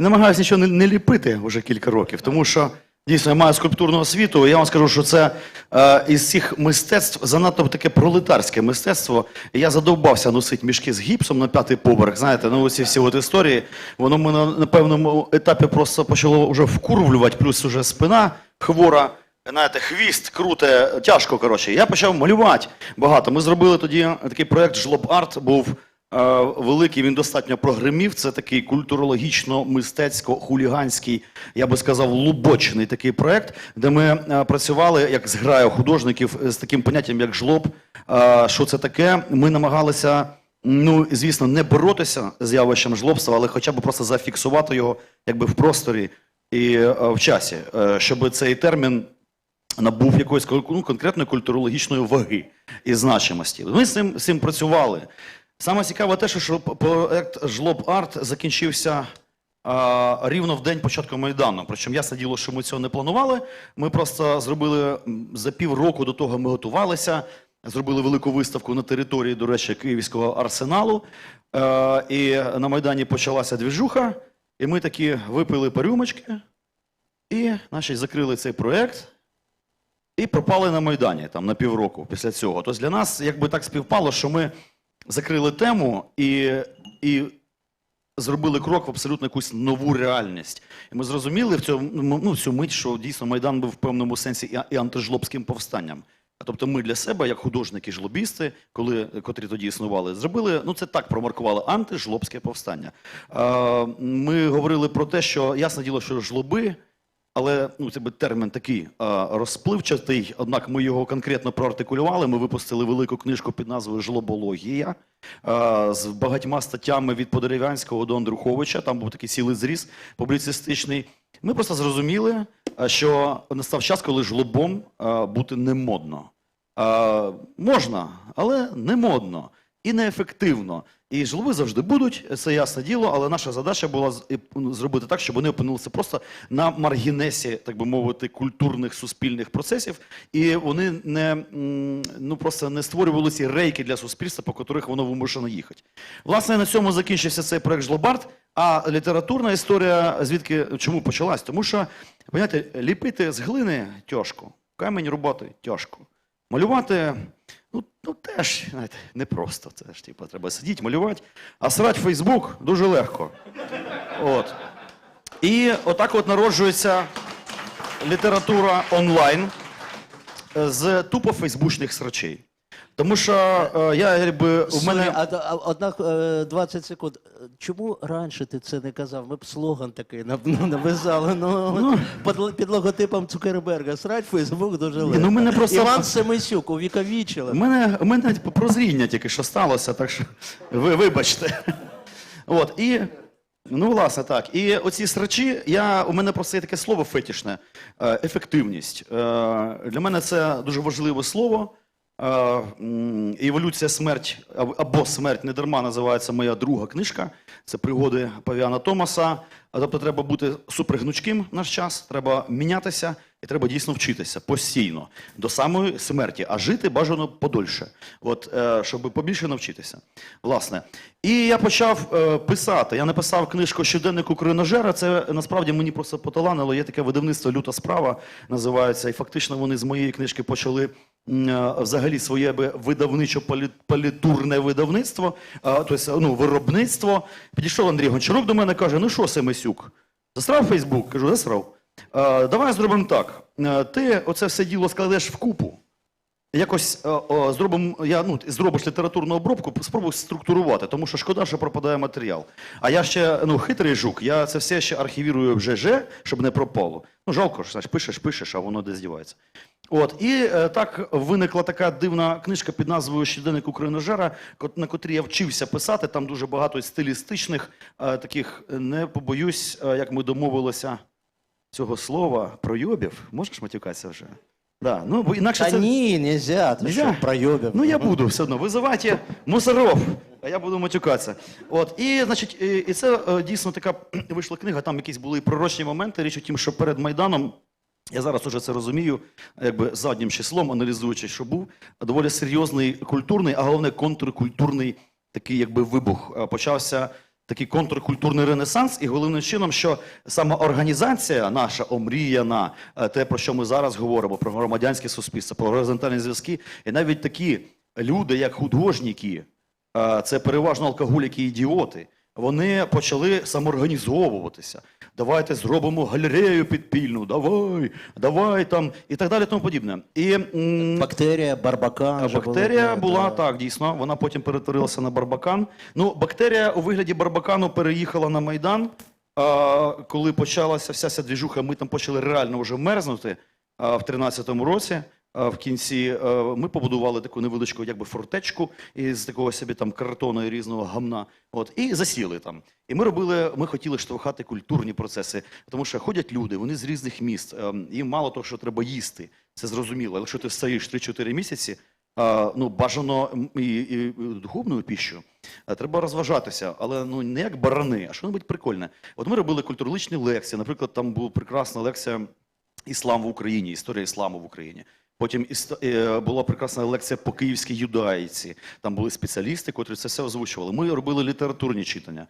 і намагаюся нічого не, ліпити вже кілька років, тому що дійсно я маю скульптурну освіту. Я вам скажу, що це е, із цих мистецтв занадто таке пролетарське мистецтво. Я задовбався носити мішки з гіпсом на п'ятий поверх. Знаєте, ну ці всі от історії. Воно мене на певному етапі просто почало вже вкурвлювати, плюс уже спина хвора. Знаєте, хвіст круте, тяжко, коротше. Я почав малювати багато. Ми зробили тоді такий проєкт Жлоб Арт, був великий, він достатньо прогримів. Це такий культурологічно-мистецько-хуліганський, я би сказав, лубочний такий проєкт, де ми працювали як зграя художників з таким поняттям, як жлоб. Що це таке? Ми намагалися. Ну, звісно, не боротися з явищем жлобства, але хоча б просто зафіксувати його якби в просторі і в часі, е, щоб цей термін набув якоїсь ну, конкретної культурологічної ваги і значимості. Ми з цим, з цим працювали. Саме цікаве те, що проект Жлоб Арт закінчився а, рівно в день початку Майдану. Причому ясне діло, що ми цього не планували. Ми просто зробили за півроку до того ми готувалися, зробили велику виставку на території, до речі, Київського арсеналу. Е, і на Майдані почалася двіжуха, і ми такі випили по рюмочки, і значить, закрили цей проект. І пропали на Майдані там на півроку після цього. Тобто для нас якби так співпало, що ми закрили тему і, і зробили крок в абсолютно якусь нову реальність. І ми зрозуміли в цьому ну, цю мить, що дійсно Майдан був в певному сенсі і, антижлобським повстанням. Тобто ми для себе, як художники-жлобісти, коли, котрі тоді існували, зробили, ну це так промаркували, антижлобське повстання. Е, ми говорили про те, що ясне діло, що жлоби, але ну, це би термін такий а, розпливчатий, однак ми його конкретно проартикулювали. Ми випустили велику книжку під назвою Жлобологія а, з багатьма статтями від Подерев'янського до Андруховича. Там був такий цілий зріз публіцистичний. Ми просто зрозуміли, що настав час, коли жлобом а, бути не модно. А, можна, але не модно і неефективно. І жлоби завжди будуть, це ясне діло, але наша задача була ну, зробити так, щоб вони опинилися просто на маргінесі, так би мовити, культурних суспільних процесів, і вони не ну просто не створювали ці рейки для суспільства, по котрих воно вимушено їхати. Власне, на цьому закінчився цей проект Жлобарт. А літературна історія звідки чому почалась? Тому що, поняття, ліпити з глини тяжко, камінь рубати тяжко. Малювати, ну, ну теж, знаєте, непросто. Це ж типу, треба сидіти, малювати. А срать Фейсбук дуже легко. От. І отак от народжується література онлайн е, з тупо фейсбучних срачей. Тому що е, я якби у мене. Сорі, а, а, одна е, 20 секунд. Чому раніше ти це не казав? Ми б слоган такий нап- ну, написали. Ну, під, під логотипом Цукерберга. Срать Фейсбук дуже легко. ну, мене просто- Іван Семисюк увіковічили. У мене, у мене типу, прозріння тільки що сталося, так що ви вибачте. От, і, ну, власне, так. І оці срачі, я, у мене просто є таке слово фетішне е, ефективність. Е, для мене це дуже важливе слово. Е, Еволюція смерть або смерть не дарма називається моя друга книжка. Це пригоди Павіана Томаса. Тобто треба бути супергнучким наш час, треба мінятися і треба дійсно вчитися постійно до самої смерті, а жити бажано подольше, от, е, щоб побільше навчитися. Власне. І я почав е, писати. Я написав книжку Щоденник Укриножера. Це насправді мені просто поталанило. Є таке видавництво Люта справа називається. І фактично вони з моєї книжки почали е, взагалі своє би видавничо-палітурне видавництво, е, тобто ну, виробництво. Підійшов Андрій Гончарук до мене каже: ну що, Семисюк, засрав Фейсбук? Кажу, засрав. Е, давай зробимо так. Е, ти оце все діло складеш вкупу. Якось е, зробимо, я, ну, зробиш літературну обробку, спробуй структурувати, тому що шкода, що пропадає матеріал. А я ще ну, хитрий жук, я це все ще архівірую в ЖЖ, щоб не пропало. Ну, жалко, що пишеш, пишеш, а воно десь дівається. От, і так виникла така дивна книжка під назвою Щоденник Україножера, на котрій я вчився писати. Там дуже багато стилістичних, таких, не побоюсь, як ми домовилися цього слова, пройобів. Можеш матюкатися вже? Да. Ну, бо інакше Та це... ні, нельзя. Ти Нельзя? що, пройобів. Ну, я буду все одно. Визивайте мусоров, а я буду матюкатися. От, і, значить, і, і це е, дійсно така вийшла книга, там якісь були пророчні моменти. Річ у тім, що перед Майданом, я зараз уже це розумію, якби заднім числом, аналізуючи, що був, доволі серйозний культурний, а головне контркультурний такий якби вибух. Е, Почався такий контркультурний ренесанс, і головним чином, що саме організація наша омріяна, е, те, про що ми зараз говоримо, про громадянське суспільство, про горизонтальні зв'язки, і навіть такі люди, як художники, е, це переважно алкоголіки ідіоти, вони почали самоорганізовуватися. Давайте зробимо галерею підпільну, давай, давай там і так далі, тому подібне. І м, Бактерія, барбакан. бактерія було, була да. так, дійсно. Вона потім перетворилася на барбакан. Ну, бактерія у вигляді барбакану переїхала на Майдан. А, коли почалася вся ця двіжуха, ми там почали реально вже мерзнути а, в 13-му році. А, в кінці ми побудували таку невеличку якби фортечку із такого собі там картону і різного гамна. От і засіли там. І ми робили, ми хотіли штовхати культурні процеси, тому що ходять люди, вони з різних міст. ем, Їм мало того, що треба їсти. Це зрозуміло. Якщо ти стоїш 3-4 місяці, ну, бажано і, і, духовною піщу. Треба розважатися, але ну не як барани, а що-небудь прикольне. От ми робили культурологічні лекції. Наприклад, там була прекрасна лекція Іслам в Україні, історія ісламу в Україні. Потім е, була прекрасна лекція по київській юдаїці. Там були спеціалісти, котрі це все озвучували. Ми робили літературні читання.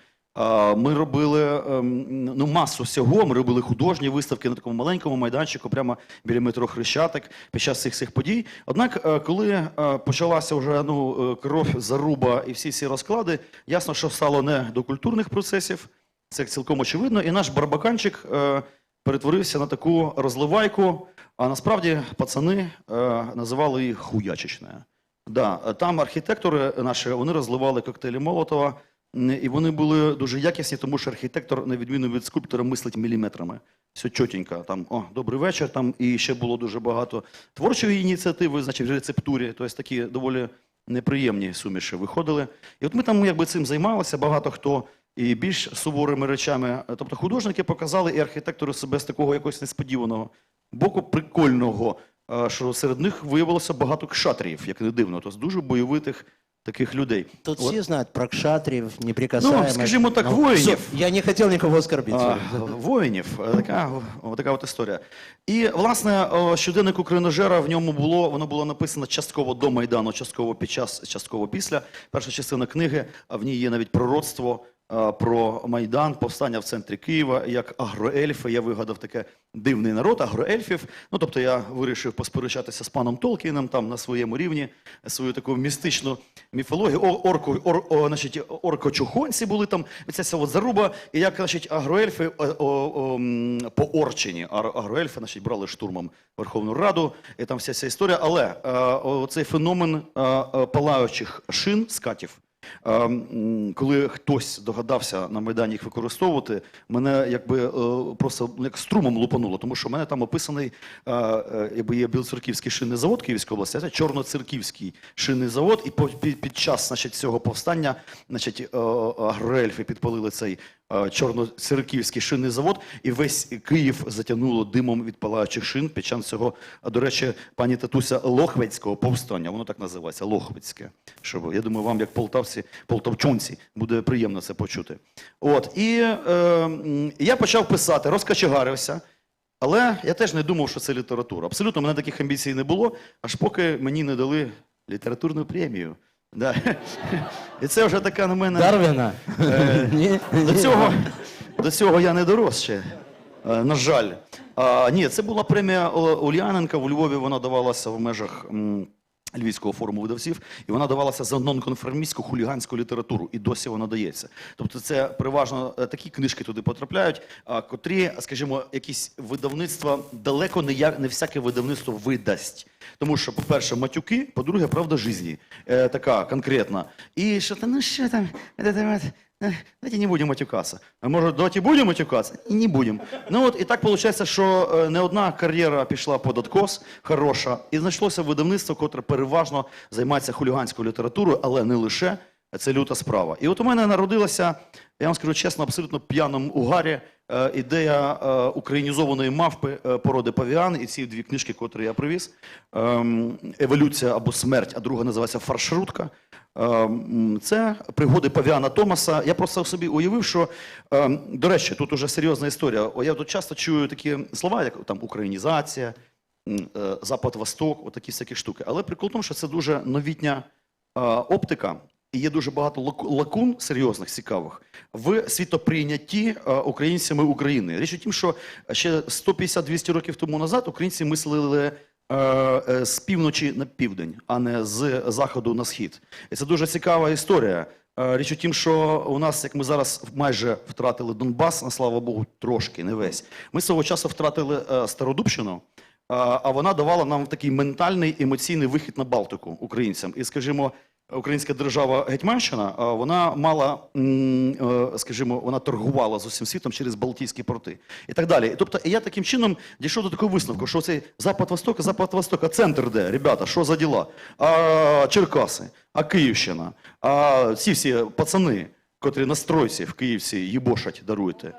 Ми робили ем, ну, масу всього. Ми робили художні виставки на такому маленькому майданчику, прямо біля метро Хрещатик під час цих всіх подій. Однак, е, коли е, почалася вже ну, кров, заруба і всі ці розклади, ясно, що стало не до культурних процесів. Це цілком очевидно. І наш барбаканчик перетворився на таку розливайку. А насправді пацани е, називали їх хуячечне. Да, там архітектори наші вони розливали коктейлі Молотова, і вони були дуже якісні, тому що архітектор, на відміну від скульптора, мислить міліметрами. Все чотенько. Там о, добрий вечір. Там і ще було дуже багато творчої ініціативи, значить, в рецептурі. Тобто такі доволі неприємні суміші виходили. І от ми там якби цим займалися, багато хто і більш суворими речами. Тобто художники показали і архітектори себе з такого якогось несподіваного боку прикольного, е, що серед них виявилося багато кшатріїв, як не дивно, тобто дуже бойовитих таких людей. Тут От, всі знають про кшатрів, неприкасаємих. Ну, скажімо так, воїнів. Я не хотів нікого оскорбити. а, воїнів. Е, Така, така от історія. І, власне, щоденник Україножера в ньому було, воно було написано частково до Майдану, частково під час, частково після. Перша частина книги, а в ній є навіть пророцтво про Майдан, повстання в центрі Києва, як агроельфи. Я вигадав таке дивний народ, агроельфів. Ну, тобто я вирішив посперечатися з паном Толкіном там на своєму рівні, свою таку містичну міфологію. О, орку, ор, о, значить, оркочухонці були там, ця вся от заруба, і як, значить, агроельфи о, о, о, по Орчині, агроельфи, значить, брали штурмом Верховну Раду, і там вся ця історія. Але е, о, цей феномен е, е, палаючих шин, скатів, Е, коли хтось догадався на Майдані їх використовувати, мене якби е, просто як струмом лупануло, тому що в мене там описаний е, е, якби є Білоцерківський шинний завод Київської області, а це Чорноцерківський шинний завод, і під, час значить, цього повстання значить, е, агроельфи підпалили цей е, Чорноцерківський шинний завод, і весь Київ затягнуло димом від палаючих шин під час цього, до речі, пані Татуся Лохвицького повстання, воно так називається, Лохвицьке. Щоб, я думаю, вам, як полтавці, полтавчунці, буде приємно це почути. От, і е, я почав писати, розкачегарився, але я теж не думав, що це література. Абсолютно, в мене таких амбіцій не було, аж поки мені не дали літературну премію. Да. І це вже така на мене. Дарвіна? Ні? До цього, до цього я не дорос ще, е, на жаль. А, ні, це була премія О- Ульяненка. У Львові вона давалася в межах м, Львівського форуму видавців, і вона давалася за нонконформістську хуліганську літературу, і досі вона дається. Тобто, це переважно е, такі книжки туди потрапляють, а, котрі, скажімо, якісь видавництва далеко не, я, не всяке видавництво видасть. Тому що, по-перше, матюки, по-друге, правда жизни. Е, така конкретна. І що там, ну що там, это, это, э, давайте не будем матюкаться. Може, давайте будем матюкаться? І не будем. Ну от, і так виходить, що е, не одна кар'єра пішла під откос, хороша, і знайшлося видавництво, котре переважно займається хуліганською літературою, але не лише. Це люта справа. І от у мене народилася, я вам скажу чесно, абсолютно п'яному угарі е, ідея е, українізованої мавпи е, породи павіан. І ці дві книжки, котрі я привіз. Ем, Еволюція або смерть, а друга називається Фаршрутка. Ем, Це пригоди Павіана Томаса. Я просто собі уявив, що ем, до речі, тут уже серйозна історія. Я тут часто чую такі слова, як там українізація, е, Запад-Восток, отакі всякі штуки. Але прикол в тому, що це дуже новітня оптика. І є дуже багато лакун серйозних, цікавих в світоприйнятті е, українцями України. Річ у тім, що ще 150-200 років тому назад українці мислили е, е, з півночі на південь, а не з заходу на схід. І це дуже цікава історія. Річ у тім, що у нас, як ми зараз майже втратили Донбас, а слава Богу, трошки, не весь. Ми свого часу втратили Стародубщину, а вона давала нам такий ментальний емоційний вихід на Балтику українцям. І, скажімо, українська держава Гетьманщина, вона мала, е, скажімо, вона торгувала з усім світом через Балтійські порти і так далі. Тобто я таким чином дійшов до такого висновку, що цей Запад-Восток, Запад-Восток, а центр де, ребята, що за діла? А Черкаси, а Київщина, а ці всі пацани, котрі на стройці в Київці їбошать, даруйте.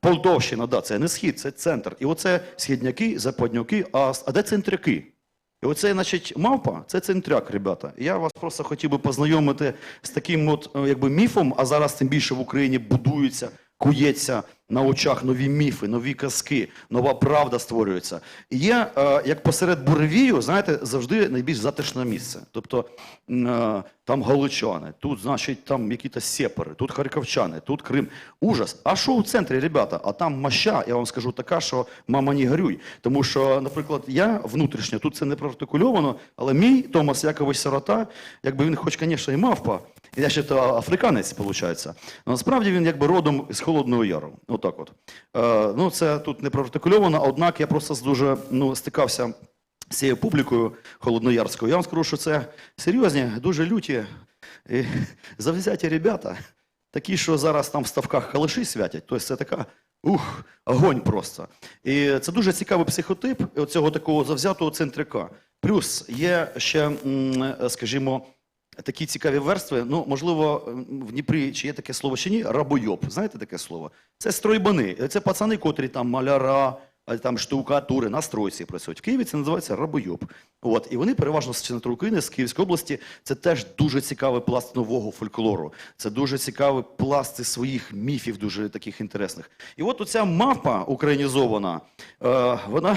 Полтовщина, да, це не схід, це центр. І оце східняки, западняки, а, а де центряки? І оце, значить, мавпа, це центряк, ребята. Я вас просто хотів би познайомити з таким от, е, якби, міфом, а зараз тим більше в Україні будується, кується на очах нові міфи, нові казки, нова правда створюється. І є, е, як посеред буревію, знаєте, завжди найбільш затишне місце. Тобто е, там галичани, тут, значить, там якісь сепари, тут харківчани, тут Крим. Ужас. А що у центрі, ребята? А там маща, я вам скажу, така, що мама не горюй. Тому що, наприклад, я внутрішньо, тут це не проартикульовано, але мій Томас Якович Сирота, якби він, хоч, звісно, і мавпа, я ще то африканець, виходить. Насправді він якби родом з Холодного Яру. Отак от. Е, ну, це тут не проартикульовано, однак я просто дуже ну, стикався з цією публікою холодноярською. Я вам скажу, що це серйозні, дуже люті, і завзяті ребята. Такі, що зараз там в ставках калаші святять. Тобто це така ух, огонь просто. І це дуже цікавий психотип цього такого завзятого центрика. Плюс є ще, скажімо, такі цікаві верстви. Ну, можливо, в Дніпрі чи є таке слово чи ні? Рабойоб. Знаєте таке слово? Це стройбани. Це пацани, котрі там маляра, там штукатури на стройці працюють. В Києві це називається рабойоб. От і вони переважно з центру України, з Київської області. Це теж дуже цікавий пласт нового фольклору. Це дуже цікавий пласт своїх міфів, дуже таких інтересних. І от оця мапа українізована, е, вона,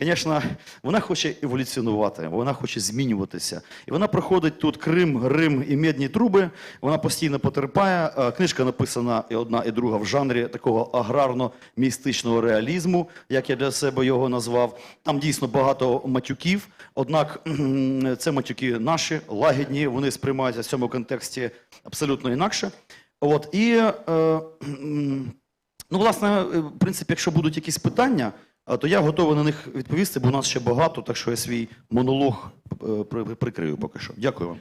звісно, вона хоче еволюціонувати, вона хоче змінюватися. І вона проходить тут Крим, Рим і медні труби. Вона постійно потерпає. Е, Книжка написана і одна, і друга в жанрі такого аграрно-містичного реалізму, як я для себе його назвав. Там дійсно багато матюків. Однак це матюки наші, лагідні, вони сприймаються в цьому контексті абсолютно інакше. От і е, ну, власне, е, в принципі, якщо будуть якісь питання, е, то я готовий на них відповісти, бо у нас ще багато, так що я свій монолог е, прикрию поки що. Дякую вам.